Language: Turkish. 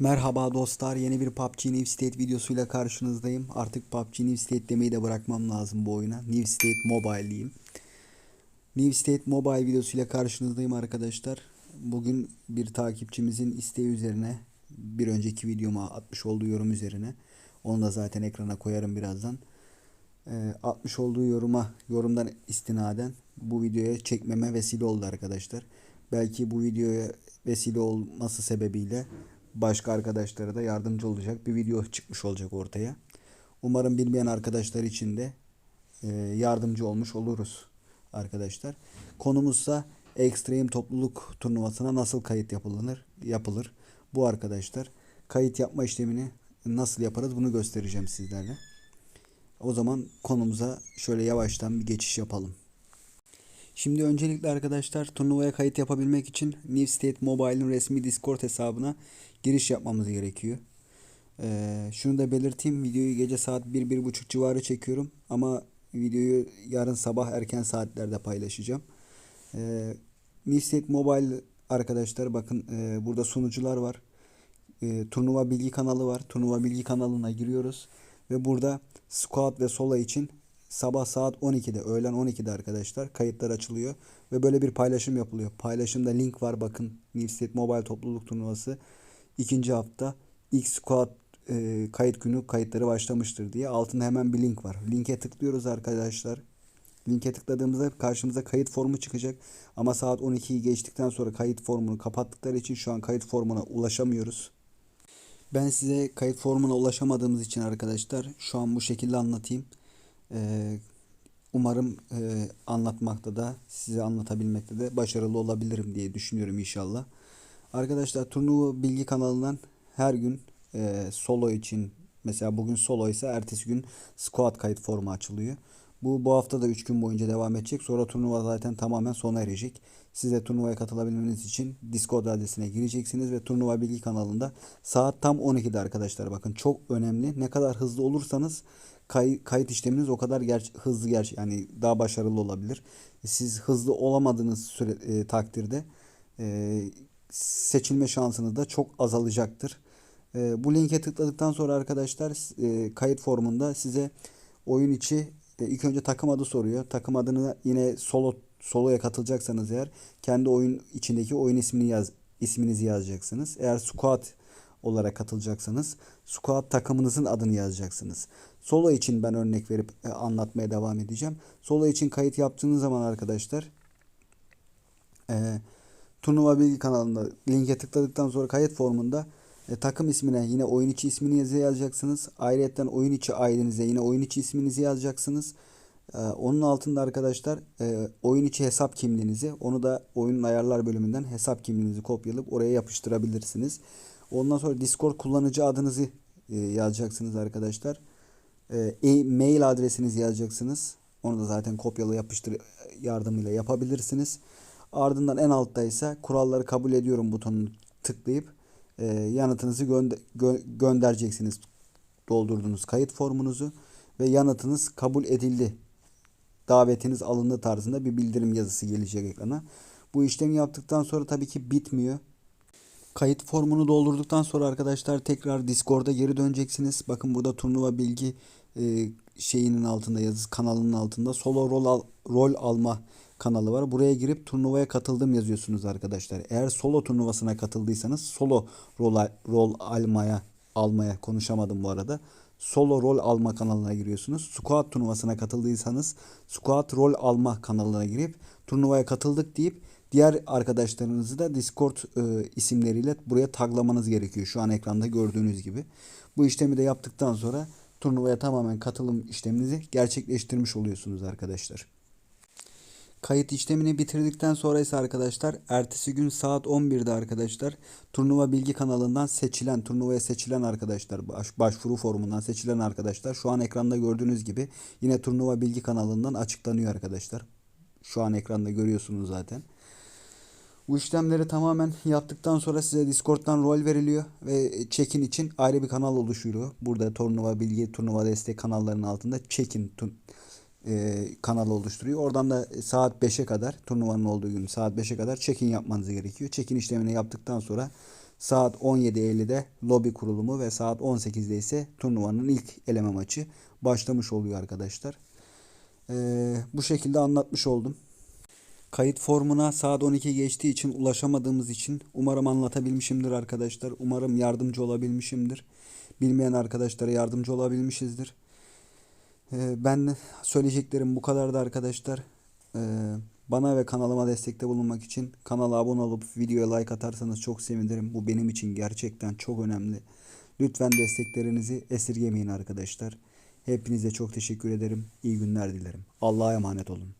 Merhaba dostlar yeni bir PUBG New State videosuyla karşınızdayım. Artık PUBG New State demeyi de bırakmam lazım bu oyuna. New State Mobile diyeyim. New State Mobile videosuyla karşınızdayım arkadaşlar. Bugün bir takipçimizin isteği üzerine bir önceki videoma atmış olduğu yorum üzerine onu da zaten ekrana koyarım birazdan. Ee, atmış olduğu yoruma yorumdan istinaden bu videoya çekmeme vesile oldu arkadaşlar. Belki bu videoya vesile olması sebebiyle başka arkadaşlara da yardımcı olacak bir video çıkmış olacak ortaya. Umarım bilmeyen arkadaşlar için de e, yardımcı olmuş oluruz arkadaşlar. Konumuzsa Extreme topluluk turnuvasına nasıl kayıt yapılır? Yapılır. Bu arkadaşlar kayıt yapma işlemini nasıl yaparız bunu göstereceğim sizlerle. O zaman konumuza şöyle yavaştan bir geçiş yapalım. Şimdi öncelikle arkadaşlar turnuvaya kayıt yapabilmek için New State Mobile'ın resmi Discord hesabına giriş yapmamız gerekiyor. Ee, şunu da belirteyim. Videoyu gece saat 1-1.30 civarı çekiyorum. Ama videoyu yarın sabah erken saatlerde paylaşacağım. Ee, State Mobile arkadaşlar bakın e, burada sunucular var. E, turnuva bilgi kanalı var. Turnuva bilgi kanalına giriyoruz. Ve burada squad ve sola için sabah saat 12'de öğlen 12'de arkadaşlar kayıtlar açılıyor ve böyle bir paylaşım yapılıyor. Paylaşımda link var bakın State Mobile topluluk turnuvası ikinci hafta ilk squad e, kayıt günü kayıtları başlamıştır diye altında hemen bir link var. Linke tıklıyoruz arkadaşlar. Linke tıkladığımızda karşımıza kayıt formu çıkacak. Ama saat 12'yi geçtikten sonra kayıt formunu kapattıkları için şu an kayıt formuna ulaşamıyoruz. Ben size kayıt formuna ulaşamadığımız için arkadaşlar şu an bu şekilde anlatayım. Ee, umarım e, anlatmakta da size anlatabilmekte de başarılı olabilirim diye düşünüyorum inşallah. Arkadaşlar turnuva bilgi kanalından her gün e, solo için mesela bugün solo ise ertesi gün squad kayıt formu açılıyor. Bu bu hafta da 3 gün boyunca devam edecek. Sonra turnuva zaten tamamen sona erecek. Siz de turnuvaya katılabilmeniz için Discord adresine gireceksiniz ve turnuva bilgi kanalında saat tam 12'de arkadaşlar. Bakın çok önemli. Ne kadar hızlı olursanız kay, kayıt işleminiz o kadar ger hızlı ger yani daha başarılı olabilir. Siz hızlı olamadığınız süre, e, takdirde e, seçilme şansınız da çok azalacaktır. E, bu linke tıkladıktan sonra arkadaşlar e, kayıt formunda size oyun içi e, ilk önce takım adı soruyor. Takım adını yine solo soloya katılacaksanız eğer kendi oyun içindeki oyun ismini yaz isminizi yazacaksınız. Eğer squad olarak katılacaksanız squad takımınızın adını yazacaksınız. Solo için ben örnek verip e, anlatmaya devam edeceğim. Solo için kayıt yaptığınız zaman arkadaşlar e, turnuva bilgi kanalında linke tıkladıktan sonra kayıt formunda e, takım ismine yine oyun içi ismini yazacaksınız. Ayrıca oyun içi aidinize yine oyun içi isminizi yazacaksınız. E, onun altında arkadaşlar e, oyun içi hesap kimliğinizi onu da oyunun ayarlar bölümünden hesap kimliğinizi kopyalayıp oraya yapıştırabilirsiniz. Ondan sonra Discord kullanıcı adınızı e, yazacaksınız arkadaşlar. E, mail adresinizi yazacaksınız. Onu da zaten kopyala yapıştır yardımıyla yapabilirsiniz. Ardından en altta ise kuralları kabul ediyorum butonunu tıklayıp e, yanıtınızı gönde gö göndereceksiniz. Doldurduğunuz kayıt formunuzu ve yanıtınız kabul edildi. Davetiniz alındı tarzında bir bildirim yazısı gelecek ekrana. Bu işlemi yaptıktan sonra tabii ki bitmiyor. Kayıt formunu doldurduktan sonra arkadaşlar tekrar Discord'a geri döneceksiniz. Bakın burada turnuva bilgi e, şeyinin altında yazı kanalının altında solo rol al, rol alma kanalı var. Buraya girip turnuvaya katıldım yazıyorsunuz arkadaşlar. Eğer solo turnuvasına katıldıysanız solo rol rol almaya almaya konuşamadım bu arada. Solo rol alma kanalına giriyorsunuz. Squad turnuvasına katıldıysanız squad rol alma kanalına girip turnuvaya katıldık deyip diğer arkadaşlarınızı da Discord e, isimleriyle buraya taglamanız gerekiyor. Şu an ekranda gördüğünüz gibi. Bu işlemi de yaptıktan sonra turnuvaya tamamen katılım işleminizi gerçekleştirmiş oluyorsunuz arkadaşlar. Kayıt işlemini bitirdikten sonra ise arkadaşlar ertesi gün saat 11'de arkadaşlar turnuva bilgi kanalından seçilen turnuvaya seçilen arkadaşlar baş, başvuru formundan seçilen arkadaşlar şu an ekranda gördüğünüz gibi yine turnuva bilgi kanalından açıklanıyor arkadaşlar. Şu an ekranda görüyorsunuz zaten. Bu işlemleri tamamen yaptıktan sonra size Discord'dan rol veriliyor ve check-in için ayrı bir kanal oluşuyor. Burada turnuva bilgi, turnuva destek kanallarının altında check-in e, kanalı oluşturuyor. Oradan da saat 5'e kadar turnuvanın olduğu gün saat 5'e kadar check-in yapmanız gerekiyor. Check-in işlemini yaptıktan sonra Saat 17.50'de lobi kurulumu ve saat 18'de ise turnuvanın ilk eleme maçı başlamış oluyor arkadaşlar. Ee, bu şekilde anlatmış oldum. Kayıt formuna saat 12 geçtiği için ulaşamadığımız için umarım anlatabilmişimdir arkadaşlar. Umarım yardımcı olabilmişimdir. Bilmeyen arkadaşlara yardımcı olabilmişizdir. Ee, ben söyleyeceklerim bu kadardı arkadaşlar. Ee, bana ve kanalıma destekte bulunmak için kanala abone olup videoya like atarsanız çok sevinirim. Bu benim için gerçekten çok önemli. Lütfen desteklerinizi esirgemeyin arkadaşlar. Hepinize çok teşekkür ederim. İyi günler dilerim. Allah'a emanet olun.